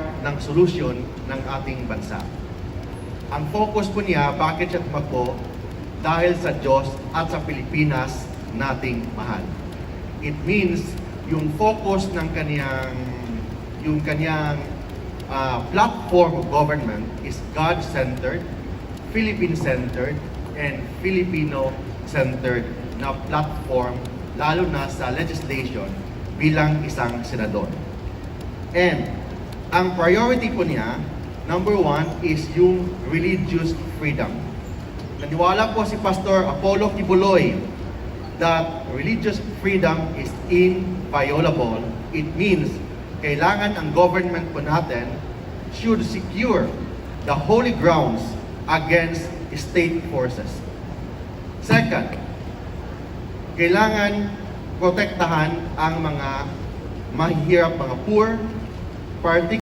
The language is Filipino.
part ng solusyon ng ating bansa. Ang focus po niya, bakit siya tumakbo? Dahil sa Diyos at sa Pilipinas nating mahal. It means yung focus ng kaniyang yung kaniyang ah, platform of government is God-centered, Philippine-centered, and Filipino-centered na platform lalo na sa legislation bilang isang senador. And ang priority po niya, number one, is yung religious freedom. Naniwala po si Pastor Apollo Kibuloy that religious freedom is inviolable. It means kailangan ang government po natin should secure the holy grounds against state forces. Second, kailangan protektahan ang mga mahihirap, mga poor,